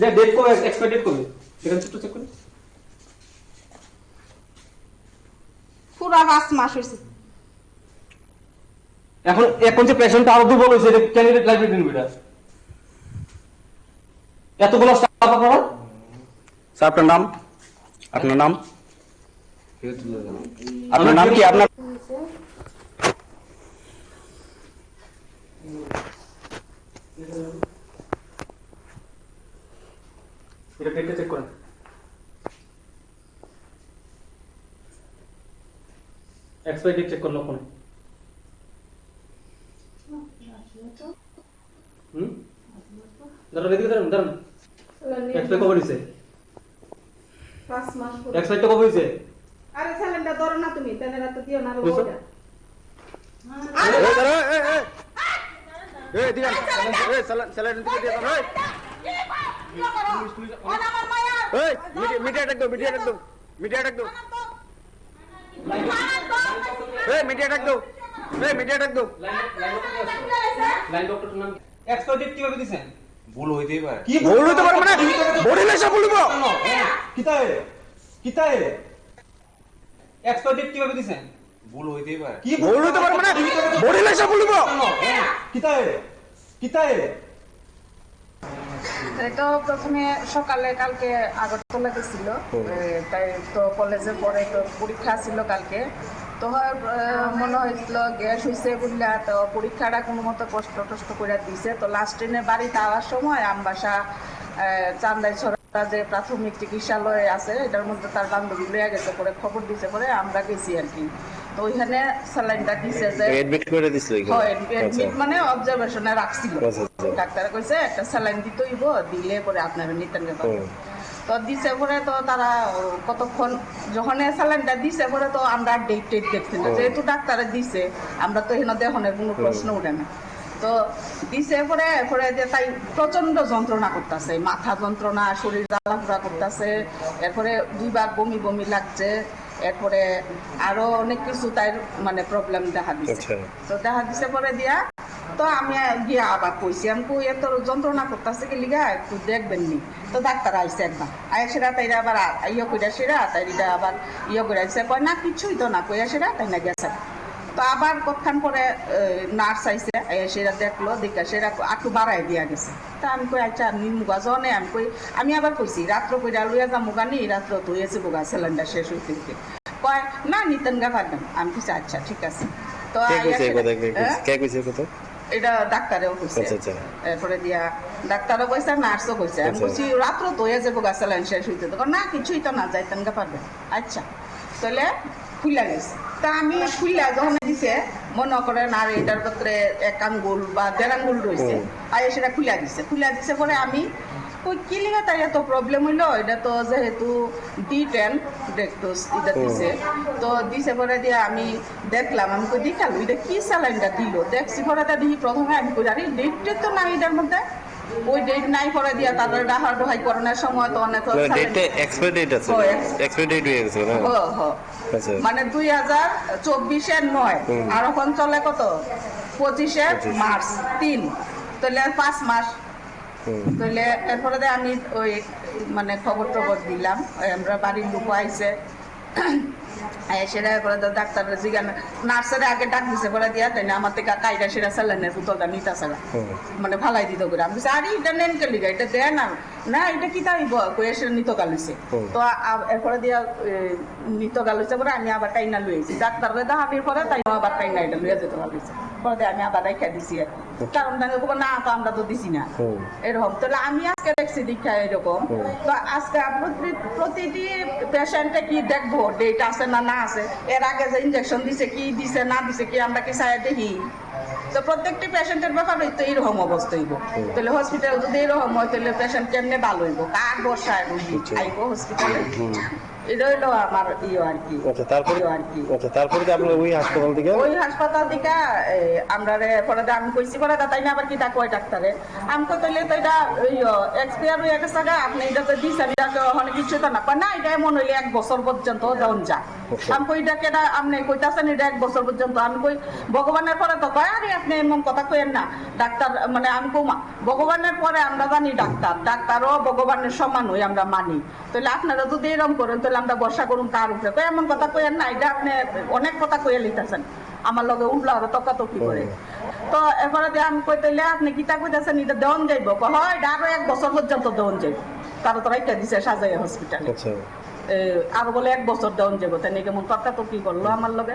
যে ডেট কবে expire date কবে? এখানে একটু চেক করুন পুরা পাঁচ মাস হয়েছে। এখন এখন যে পেশেন্ট আরও দুর্বল হয়েছে এটা ক্যান্ডিডেট লাইফ দিন এটা এতগুলো স্টাফ আপনারা স্যার আপনার নাম? আপনার নাম? আপনার নাম কি? আপনার এটা ডেটটা চেক করেন এক্সপায়ার ডেট চেক করল ফোনে হুম দাঁড়ান এদিকে দাঁড়ান দাঁড়ান এক্সপায়ার কবে হয়েছে পাঁচ মাস পরে। এক্সপায়ারটা কবে হয়েছে আরে স্যালেন্ডা ধরো না তুমি তেলেরা তো দিও না আরও। এই দাঁড়া, এই, এই, এই। এই, এদিকে স্যালাইন- স্যালাইন দিকে দিয়ে দাও, এই। এই, মিডিয়া- মিডিয়া ডাক দাও, মিডিয়া ডাক দাও, মিডিয়া ডাক দাও। এই, মিডিয়া ডাক এই, মিডিয়া ডাক লাইন নাম কীভাবে দিছেন? ভুল হইতেই পারে। কি ভুল হইতে পারে মানে? বডি লেসা বলব কিতা এ? কিতা এ? এক্সপায়ার ডেট কীভাবে দিছেন? ভুল হইতেই পারে। কি ভুল হইতে পারে মানে? বডি লেসা বলব কিতা এ? কিতা এ তো প্রথমে সকালে কালকে আগরতলা গেছিল। তাই তো কলেজে পরে তো পরীক্ষা ছিল কালকে। তো হয় মনে হয়েছিল গ্যাস হয়েছে বুঝলা তো পরীক্ষাটা কোনো মতো কষ্ট টষ্ট করে দিছে। তো লাস্ট ট্রেনে বাড়িতে আওয়ার সময় আমবাসা চান্দাই যে প্রাথমিক চিকিৎসালয় আছে এটার মধ্যে তার বান্ধবী লইয়া গেছে পরে খবর দিছে পরে আমরা গেছি আর কি। তো ওইখানে স্যালাইনটা দিছে যে এডমিট করে দিছিল হয়, মানে অবজারভেশনে রাখছিল। আচ্ছা, আচ্ছা। ডাক্তার কইছে একটা স্যালাইন দিতেইব দিলে পরে আপনারা নিতেন তো দিছে পরে তো তারা কতক্ষণ যখন স্যালাইনটা দিছে পরে তো আমরা ডেট টেট দেখছি না। যেহেতু ডাক্তারে দিছে আমরা তো এখানে দেহনের কোনো প্রশ্ন উঠে না। তো দিছে পরে পরে যে তাই প্রচণ্ড যন্ত্রণা করতেছে। মাথা যন্ত্রণা শরীর জ্বালাপোড়া করতেছে। এরপরে দুইবার বমি বমি লাগছে। এরপরে আরও অনেক কিছু তাই মানে প্রবলেম দেখা দিচ্ছে। তো দেখা দিছে পরে দিয়া তো আমি গিয়া আবার কইছি আমি কই এত যন্ত্রণা করতেছে কি লিগা? একটু দেখবেন নি। তো ডাক্তার আইসে একবার। আয় সেরা তাইরা আবার ইয়ে কইরা সেরা তাইরা আবার ইয়ে কইরা কয় না কিছুই তো না। কইয়া সেরা তাই না গেছে। তো আবার কতক্ষণ পরে নার্স আইসে সেরা দেখল দেখা সেরা একটু বাড়াই দিয়া গেছে তা আমি কই আচ্ছা আমি মুগা জনে আমি কই আমি আবার কইছি রাত্র কইরা লইয়া যা মুগা নি রাত্র তো হয়েছে মুগা সিলিন্ডার শেষ হইতে। কয় না নিতেন গা পারবেন আমি কইছি আচ্ছা ঠিক আছে তো কে কইছে কথা? হ্যাঁ? এটা ডাক্তারেও কইছে আচ্ছা, আচ্ছা। এরপরে দিয়া ডাক্তারও কইছে নার্সও কইছে আমি আচ্ছা। কইছি রাত্র হয়ে যাব গাছ লাইন শেষ হইতে তো না কিছুই তো না যাইতেন গা পারবে আচ্ছা তাহলে খুললা গেছে। তা আমি খুললা যখন দিছে মনে করেন আর এটার ভিতরে এক আঙ্গুল বা দেড় আঙ্গুল রয়েছে। আর সেটা খুলা দিছে। খুলা দিছে পরে আমি কই কি লিগা তাই এত প্রবলেম হইল? এটা তো যেহেতু ডি টেন ডেকটোস এটা দিছে। তো দিছে পরে দিয়ে আমি দেখলাম আমি কই দেখাল এটা কি স্যালাইনটা দিল? দেখছি পরে তা দেখি প্রথমে আমি কই আরে ডেট তো নাই এটার মধ্যে। ওই ডেট নাই পরে দিয়া তাদের ডাহা ডোহাই করোনার সময় তো অনেক ডেটে এক্সপায়ার ডেট আছে এক্সপায়ার ডেট হয়ে গেছে না। আচ্ছা। মানে দুই হাজার চব্বিশের নয় আর এখন চলে কত? পঁচিশে। মার্চ তিন। তাহলে পাঁচ মাস। তাহলে এরপরে আমি ওই মানে খবর টবর দিলাম আমরা বাড়ির লোক আইসে সেটা করে তো ডাক্তার জিজ্ঞাসা নার্সারে আগে ডাক দিছে করে দিয়া তাই না আমার থেকে কাইটা সেটা স্যালাইনের বোতলটা নিতে আসা মানে ভালাই দিত করে। আমি বলছি, আরে এটা নেন কে লিগা? এটা দেয় না না এটা কি তাই কয়ে সে নিত গালিছে। তো এরপরে দিয়া নিত গালিছে পরে আমি আবার টাইনা লুয়েছি ডাক্তারে দেখানির পরে তাই আবার টাইনা এটা লুয়ে যেতে পারছি পরে আমি আবার রেখে দিছি আর কি। কারণ তাকে বলব না তো আমরা তো দিছি না। এরকম। তাহলে আমি আজকে দেখছি দীক্ষা এরকম। তো আজকে প্রতিটি পেশেন্টে কি দেখব ডেট আছে না না আছে? এর আগে যে ইঞ্জেকশন দিছে কি দিছে না দিছে কি আমরা কি চাই দেখি? তো প্রত্যেকটি পেশেন্টের ব্যাপারে তো এইরকম অবস্থা হইব। তাহলে হসপিটাল যদি এরকম হয় তাহলে পেশেন্ট কেমনে ভালো হইব? কার বর্ষায় রুগী। আইব হসপিটালে এটা আমার ইয়ে আর কি। আচ্ছা তারপরে ইয়ে আর কি। আচ্ছা তারপরে আপনার ওই হাসপাতাল থেকে? ওই হাসপাতাল দিকা আমরা রে পরে আমি কইছি পরে দা তাই না? আবার কি তা কয় ডাক্তারে? আমি কই তইলে তো এটা এক্সপায়ার হয়ে গেছে গা। আপনি এটা তো দিছেন এটাকে ওখানে কিছু তো না। না এটা এমন হইলে এক বছর পর্যন্ত দেওয়ান যা। আমি কই এটা কেডা আপনি কইতাছেন এটা এক বছর পর্যন্ত। আমি কই ভগবানের পরে তো কয় আরে আপনি এমন কথা কইেন না। ডাক্তার মানে আমি কমা ভগবানের পরে আমরা জানি ডাক্তার। ডাক্তারও ভগবানের সমান হই আমরা মানি। তাহলে আপনারা যদি এরকম করেন তাহলে আমরা বর্ষা করুন কার উপরে। কই এমন কথা কইেন না এটা আপনি অনেক কথা কইয়া লিখতেছেন আমার লগে উঠল আরও তকাতকি করে। তো এরপরে দিয়ে আমি কই তাইলে আপনি গীতা কইতেছেন এটা দেওয়ান যাইব? হয় আরও এক বছর পর্যন্ত দেওয়ান যাইব। তারও তো রাইটা দিছে সাজাই হসপিটালে আর আরও বলে এক বছর দেওয়ান যাইব। তাই কেমন কি করল আমার লগে?